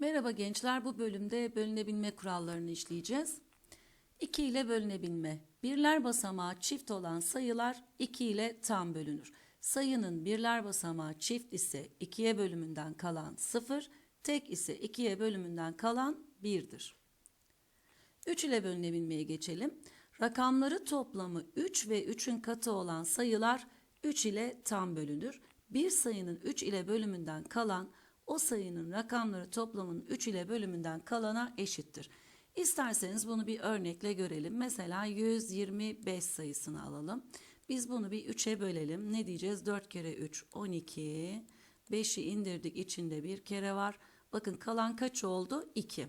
Merhaba gençler, bu bölümde bölünebilme kurallarını işleyeceğiz. 2 ile bölünebilme. Birler basamağı çift olan sayılar 2 ile tam bölünür. Sayının birler basamağı çift ise 2'ye bölümünden kalan 0, tek ise 2'ye bölümünden kalan 1'dir. 3 ile bölünebilmeye geçelim. Rakamları toplamı 3 ve 3'ün katı olan sayılar 3 ile tam bölünür. Bir sayının 3 ile bölümünden kalan o sayının rakamları toplamının 3 ile bölümünden kalana eşittir. İsterseniz bunu bir örnekle görelim. Mesela 125 sayısını alalım. Biz bunu bir 3'e bölelim. Ne diyeceğiz? 4 kere 3 12. 5'i indirdik içinde bir kere var. Bakın kalan kaç oldu? 2.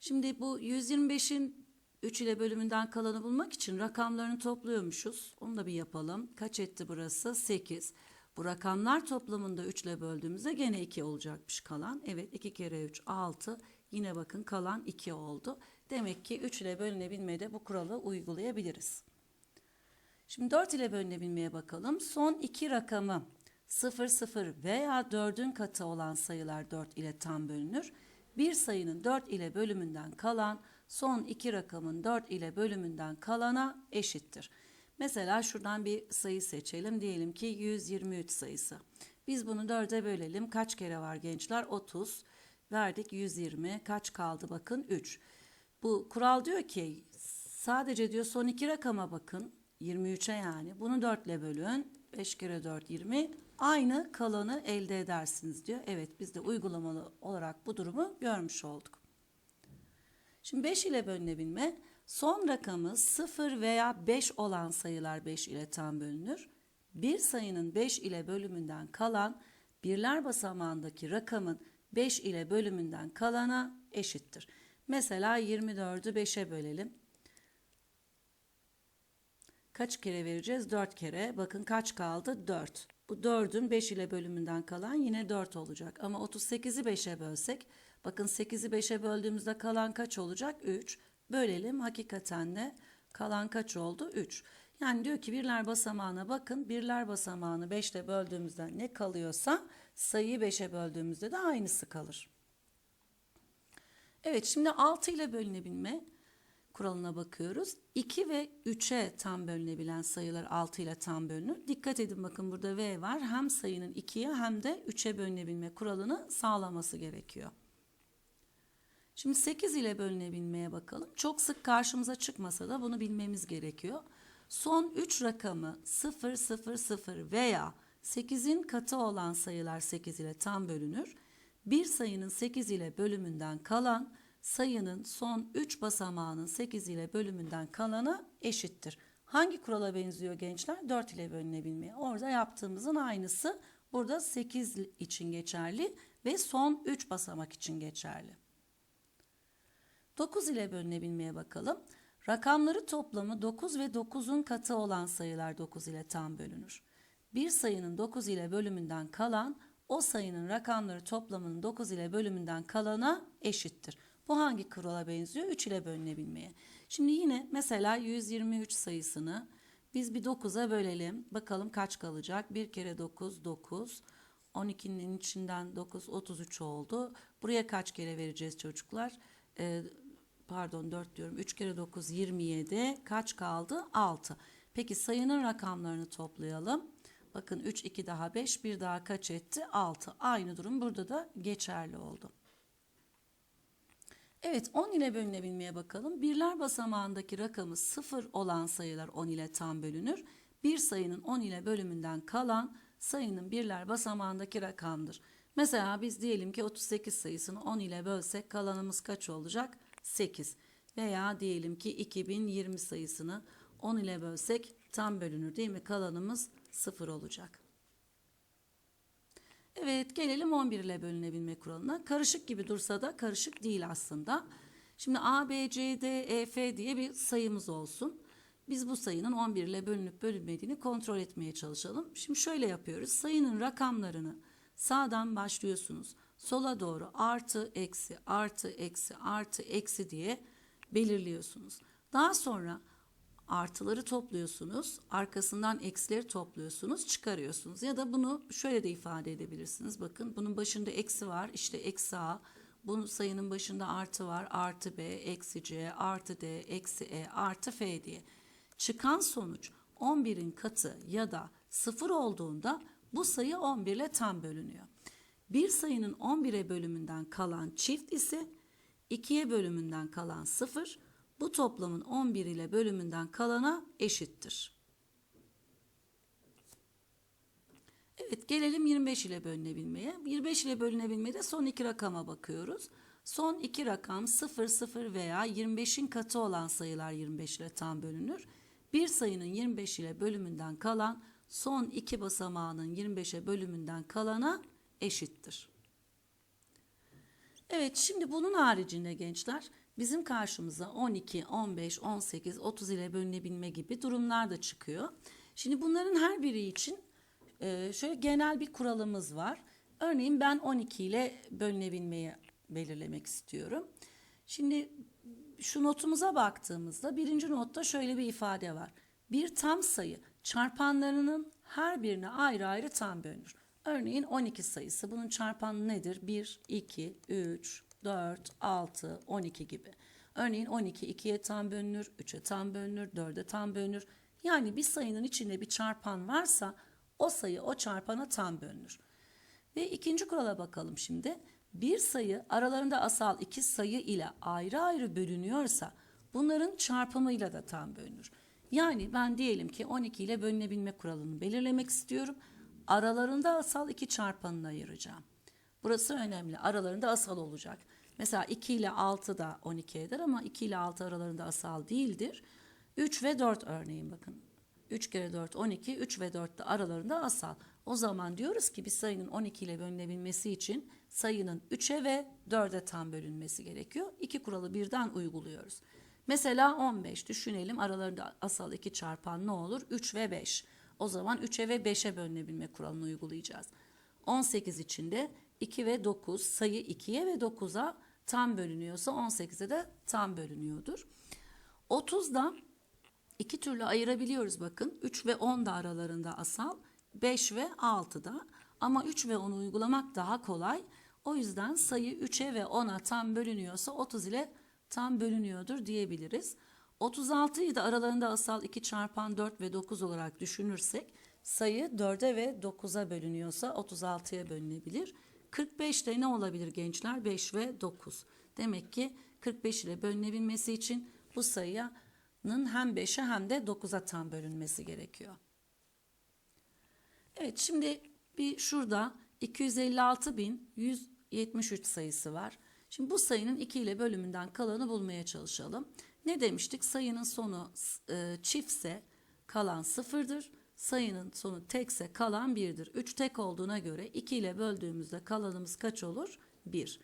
Şimdi bu 125'in 3 ile bölümünden kalanı bulmak için rakamlarını topluyormuşuz. Onu da bir yapalım. Kaç etti burası? 8. Bu rakamlar toplamında 3 ile böldüğümüzde gene 2 olacakmış kalan. Evet 2 kere 3 6. Yine bakın kalan 2 oldu. Demek ki 3 ile bölünebilmede bu kuralı uygulayabiliriz. Şimdi 4 ile bölünebilmeye bakalım. Son iki rakamı 0, 0 veya 4'ün katı olan sayılar 4 ile tam bölünür. Bir sayının 4 ile bölümünden kalan son iki rakamın 4 ile bölümünden kalana eşittir. Mesela şuradan bir sayı seçelim. Diyelim ki 123 sayısı. Biz bunu 4'e bölelim. Kaç kere var gençler? 30. Verdik 120. Kaç kaldı? Bakın 3. Bu kural diyor ki sadece diyor son iki rakama bakın. 23'e yani. Bunu 4 ile bölün. 5 kere 4 20. Aynı kalanı elde edersiniz diyor. Evet biz de uygulamalı olarak bu durumu görmüş olduk. Şimdi 5 ile bölünebilme. Son rakamı 0 veya 5 olan sayılar 5 ile tam bölünür. Bir sayının 5 ile bölümünden kalan birler basamağındaki rakamın 5 ile bölümünden kalana eşittir. Mesela 24'ü 5'e bölelim. Kaç kere vereceğiz? 4 kere. Bakın kaç kaldı? 4. Bu 4'ün 5 ile bölümünden kalan yine 4 olacak. Ama 38'i 5'e bölsek, bakın 8'i 5'e böldüğümüzde kalan kaç olacak? 3. Bölelim. Hakikaten de kalan kaç oldu? 3. Yani diyor ki birler basamağına bakın. Birler basamağını 5 ile böldüğümüzde ne kalıyorsa sayıyı 5'e böldüğümüzde de aynısı kalır. Evet şimdi 6 ile bölünebilme kuralına bakıyoruz. 2 ve 3'e tam bölünebilen sayılar 6 ile tam bölünür. Dikkat edin bakın burada V var. Hem sayının 2'ye hem de 3'e bölünebilme kuralını sağlaması gerekiyor. Şimdi 8 ile bölünebilmeye bakalım. Çok sık karşımıza çıkmasa da bunu bilmemiz gerekiyor. Son 3 rakamı 0, 0, 0 veya 8'in katı olan sayılar 8 ile tam bölünür. Bir sayının 8 ile bölümünden kalan sayının son 3 basamağının 8 ile bölümünden kalana eşittir. Hangi kurala benziyor gençler? 4 ile bölünebilmeye. Orada yaptığımızın aynısı burada 8 için geçerli ve son 3 basamak için geçerli. 9 ile bölünebilmeye bakalım. Rakamları toplamı 9 ve 9'un katı olan sayılar 9 ile tam bölünür. Bir sayının 9 ile bölümünden kalan o sayının rakamları toplamının 9 ile bölümünden kalana eşittir. Bu hangi kurala benziyor? 3 ile bölünebilmeye. Şimdi yine mesela 123 sayısını biz bir 9'a bölelim. Bakalım kaç kalacak? 1 kere 9 9. 12'nin içinden 9 33 oldu. Buraya kaç kere vereceğiz çocuklar? Ee, pardon 4 diyorum. 3 kere 9 27. Kaç kaldı? 6. Peki sayının rakamlarını toplayalım. Bakın 3 2 daha 5 bir daha kaç etti? 6. Aynı durum burada da geçerli oldu. Evet 10 ile bölünebilmeye bakalım. Birler basamağındaki rakamı 0 olan sayılar 10 ile tam bölünür. Bir sayının 10 ile bölümünden kalan sayının birler basamağındaki rakamdır. Mesela biz diyelim ki 38 sayısını 10 ile bölsek kalanımız kaç olacak? 8. Veya diyelim ki 2020 sayısını 10 ile bölsek tam bölünür değil mi? Kalanımız 0 olacak. Evet gelelim 11 ile bölünebilme kuralına. Karışık gibi dursa da karışık değil aslında. Şimdi A, B, C, D, E, F diye bir sayımız olsun. Biz bu sayının 11 ile bölünüp bölünmediğini kontrol etmeye çalışalım. Şimdi şöyle yapıyoruz. Sayının rakamlarını sağdan başlıyorsunuz. Sola doğru artı, eksi, artı, eksi, artı, eksi diye belirliyorsunuz. Daha sonra artıları topluyorsunuz, arkasından eksileri topluyorsunuz, çıkarıyorsunuz. Ya da bunu şöyle de ifade edebilirsiniz. Bakın bunun başında eksi var, işte eksi A. Bu sayının başında artı var. Artı B, eksi C, artı D, eksi E, artı F diye. Çıkan sonuç 11'in katı ya da 0 olduğunda bu sayı 11 ile tam bölünüyor. Bir sayının 11'e bölümünden kalan çift ise 2'ye bölümünden kalan 0 bu toplamın 11 ile bölümünden kalana eşittir. Evet gelelim 25 ile bölünebilmeye. 25 ile bölünebilmede son iki rakama bakıyoruz. Son iki rakam 0, 0 veya 25'in katı olan sayılar 25 ile tam bölünür. Bir sayının 25 ile bölümünden kalan son iki basamağının 25'e bölümünden kalana eşittir. Evet şimdi bunun haricinde gençler bizim karşımıza 12, 15, 18, 30 ile bölünebilme gibi durumlar da çıkıyor. Şimdi bunların her biri için e, şöyle genel bir kuralımız var. Örneğin ben 12 ile bölünebilmeyi belirlemek istiyorum. Şimdi şu notumuza baktığımızda birinci notta şöyle bir ifade var. Bir tam sayı çarpanlarının her birine ayrı ayrı tam bölünür. Örneğin 12 sayısı bunun çarpanı nedir? 1, 2, 3, 4, 6, 12 gibi. Örneğin 12 2'ye tam bölünür, 3'e tam bölünür, 4'e tam bölünür. Yani bir sayının içinde bir çarpan varsa o sayı o çarpana tam bölünür. Ve ikinci kurala bakalım şimdi. Bir sayı aralarında asal iki sayı ile ayrı ayrı bölünüyorsa bunların çarpımıyla da tam bölünür. Yani ben diyelim ki 12 ile bölünebilme kuralını belirlemek istiyorum. Aralarında asal iki çarpanını ayıracağım. Burası önemli. Aralarında asal olacak. Mesela 2 ile 6 da 12 eder ama 2 ile 6 aralarında asal değildir. 3 ve 4 örneğin bakın. 3 kere 4 12, 3 ve 4 de aralarında asal. O zaman diyoruz ki bir sayının 12 ile bölünebilmesi için sayının 3'e ve 4'e tam bölünmesi gerekiyor. İki kuralı birden uyguluyoruz. Mesela 15 düşünelim aralarında asal iki çarpan ne olur? 3 ve 5. O zaman 3'e ve 5'e bölünebilme kuralını uygulayacağız. 18 içinde 2 ve 9 sayı 2'ye ve 9'a tam bölünüyorsa 18'e de tam bölünüyordur. 30'da iki türlü ayırabiliyoruz bakın. 3 ve 10 da aralarında asal, 5 ve 6 da. Ama 3 ve 10'u uygulamak daha kolay. O yüzden sayı 3'e ve 10'a tam bölünüyorsa 30 ile tam bölünüyordur diyebiliriz. 36'yı da aralarında asal 2 çarpan 4 ve 9 olarak düşünürsek sayı 4'e ve 9'a bölünüyorsa 36'ya bölünebilir. 45 de ne olabilir gençler? 5 ve 9. Demek ki 45 ile bölünebilmesi için bu sayının hem 5'e hem de 9'a tam bölünmesi gerekiyor. Evet şimdi bir şurada 256.173 sayısı var. Şimdi bu sayının 2 ile bölümünden kalanı bulmaya çalışalım. Ne demiştik? Sayının sonu e, çiftse kalan sıfırdır. Sayının sonu tekse kalan birdir. 3 tek olduğuna göre 2 ile böldüğümüzde kalanımız kaç olur? 1.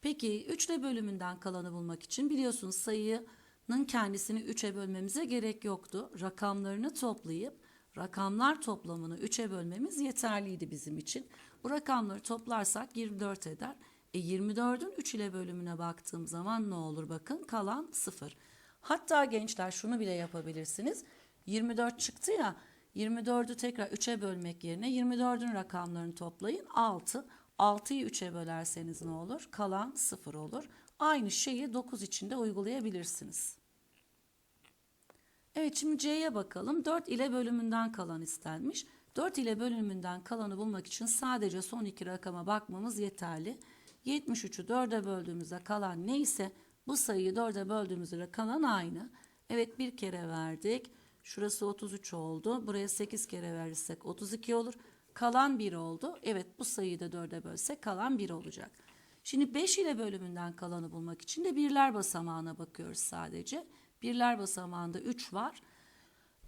Peki 3 ile bölümünden kalanı bulmak için biliyorsunuz sayının kendisini 3'e bölmemize gerek yoktu. Rakamlarını toplayıp rakamlar toplamını 3'e bölmemiz yeterliydi bizim için. Bu rakamları toplarsak 24 eder. E 24'ün 3 ile bölümüne baktığım zaman ne olur bakın kalan 0. Hatta gençler şunu bile yapabilirsiniz. 24 çıktı ya 24'ü tekrar 3'e bölmek yerine 24'ün rakamlarını toplayın 6. 6'yı 3'e bölerseniz ne olur? Kalan 0 olur. Aynı şeyi 9 için de uygulayabilirsiniz. Evet şimdi C'ye bakalım. 4 ile bölümünden kalan istenmiş. 4 ile bölümünden kalanı bulmak için sadece son iki rakama bakmamız yeterli. 73'ü 4'e böldüğümüzde kalan neyse bu sayıyı 4'e böldüğümüzde kalan aynı. Evet bir kere verdik. Şurası 33 oldu. Buraya 8 kere verirsek 32 olur. Kalan 1 oldu. Evet bu sayıyı da 4'e bölsek kalan 1 olacak. Şimdi 5 ile bölümünden kalanı bulmak için de birler basamağına bakıyoruz sadece. Birler basamağında 3 var.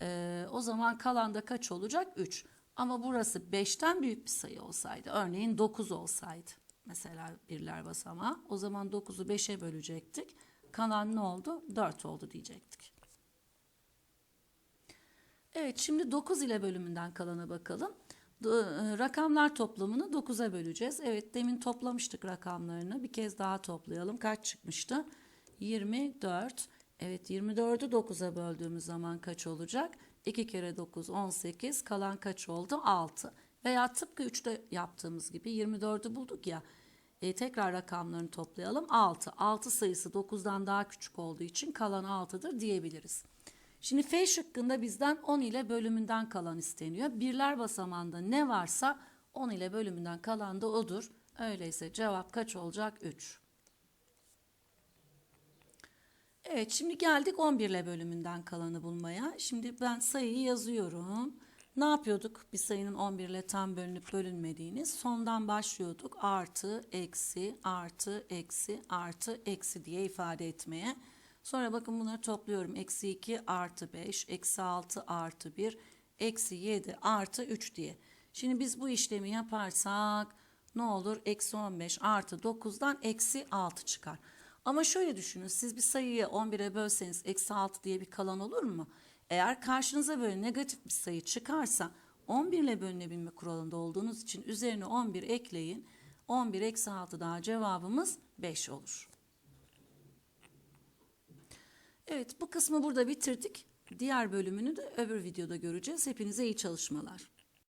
Ee, o zaman kalanda kaç olacak? 3. Ama burası 5'ten büyük bir sayı olsaydı, örneğin 9 olsaydı mesela birler basamağı, o zaman 9'u 5'e bölecektik. Kalan ne oldu? 4 oldu diyecektik. Evet şimdi 9 ile bölümünden kalana bakalım. E, Rakamlar toplamını 9'a böleceğiz. Evet demin toplamıştık rakamlarını. Bir kez daha toplayalım. Kaç çıkmıştı? 24. Evet 24'ü 9'a böldüğümüz zaman kaç olacak? 2 kere 9 18 kalan kaç oldu? 6. Veya tıpkı 3'te yaptığımız gibi 24'ü bulduk ya. E, tekrar rakamlarını toplayalım. 6. 6 sayısı 9'dan daha küçük olduğu için kalan 6'dır diyebiliriz. Şimdi F şıkkında bizden 10 ile bölümünden kalan isteniyor. Birler basamağında ne varsa 10 ile bölümünden kalan da odur. Öyleyse cevap kaç olacak? 3. Evet şimdi geldik 11 ile bölümünden kalanı bulmaya. Şimdi ben sayıyı yazıyorum. Ne yapıyorduk bir sayının 11 ile tam bölünüp bölünmediğini? Sondan başlıyorduk. Artı, eksi, artı, eksi, artı, eksi diye ifade etmeye. Sonra bakın bunları topluyorum. Eksi 2 artı 5, eksi 6 artı 1, eksi 7 artı 3 diye. Şimdi biz bu işlemi yaparsak ne olur? Eksi 15 artı 9'dan eksi 6 çıkar. Ama şöyle düşünün siz bir sayıyı 11'e bölseniz eksi 6 diye bir kalan olur mu? Eğer karşınıza böyle negatif bir sayı çıkarsa 11 ile bölünebilme kuralında olduğunuz için üzerine 11 ekleyin. 11 eksi 6 daha cevabımız 5 olur. Evet bu kısmı burada bitirdik. Diğer bölümünü de öbür videoda göreceğiz. Hepinize iyi çalışmalar.